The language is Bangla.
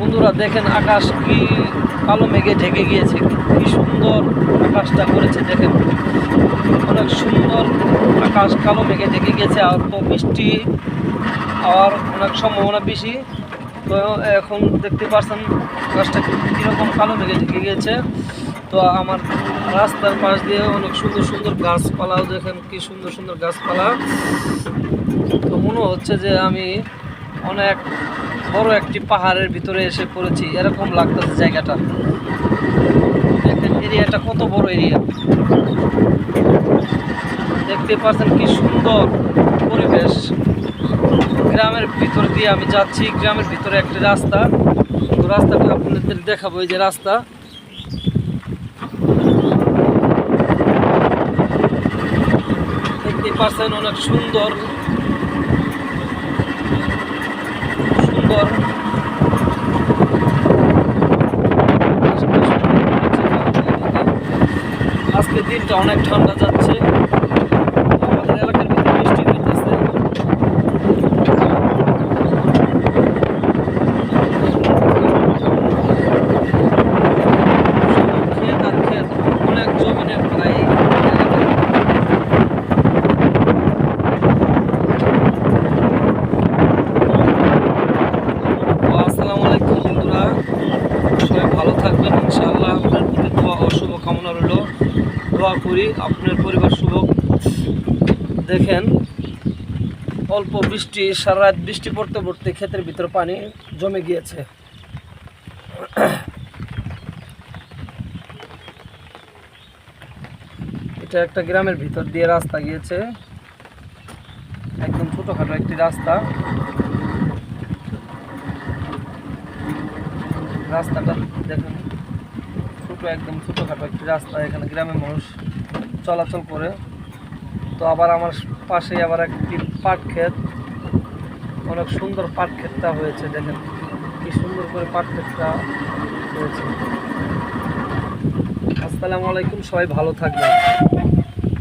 বন্ধুরা দেখেন আকাশ কি কালো মেঘে ঢেকে গিয়েছে, কি সুন্দর আকাশটা করেছে দেখেন। অনেক সুন্দর আকাশ কালো মেঘে ঢেকে গিয়েছে, আর তো বৃষ্টি আর অনেক সম্ভাবনা বেশি। তো এখন দেখতে পাচ্ছেন আকাশটা কীরকম কালো মেঘে ঢেকে গিয়েছে। তো আমার রাস্তার পাশ দিয়ে অনেক সুন্দর সুন্দর গাছপালাও দেখেন, কি সুন্দর সুন্দর গাছপালা। তো মনে হচ্ছে যে আমি অনেক বড় একটি পাহাড়ের ভিতরে এসে পড়েছি। এরকম লাগতেছে জায়গাটা। এরিয়াটা কত বড় এরিয়া। দেখতে পাচ্ছেন কি সুন্দর পরিবেশ। গ্রামের ভিতর দিয়ে আমি যাচ্ছি। গ্রামের ভিতরে একটি রাস্তা। তো রাস্তাটা আপনাদের দেখাবো, এই যে রাস্তা। দেখতে পাচ্ছেন অনেক সুন্দর দিনটা অনেক ঠান্ডা যাচ্ছে। আমাদের এলাকার ভিতরে বৃষ্টি হইতেছে। আসসালামু সবাই ভালো থাকবেন, ইনশাআল্লাহ। আপনার প্রতি দোয়া দোয়া করি, আপনার পরিবার শুভ। দেখেন, অল্প বৃষ্টি, সারা রাত বৃষ্টি পড়তে পড়তে ক্ষেতের ভিতর পানি জমে গিয়েছে। এটা একটা গ্রামের ভিতর দিয়ে রাস্তা গিয়েছে। একদম ছোটোখাটো একটি রাস্তা। রাস্তাটা দেখুন। ছোটো একদম ছোটোখাটো একটি রাস্তা, এখানে গ্রামের মানুষ চলাচল করে। তো আবার আমার পাশে আবার একটি পাট ক্ষেত। অনেক সুন্দর পাট ক্ষেতটা হয়েছে, দেখেন কি সুন্দর করে পাট ক্ষেতটা হয়েছে। আসসালামু আলাইকুম, সবাই ভালো থাকবেন।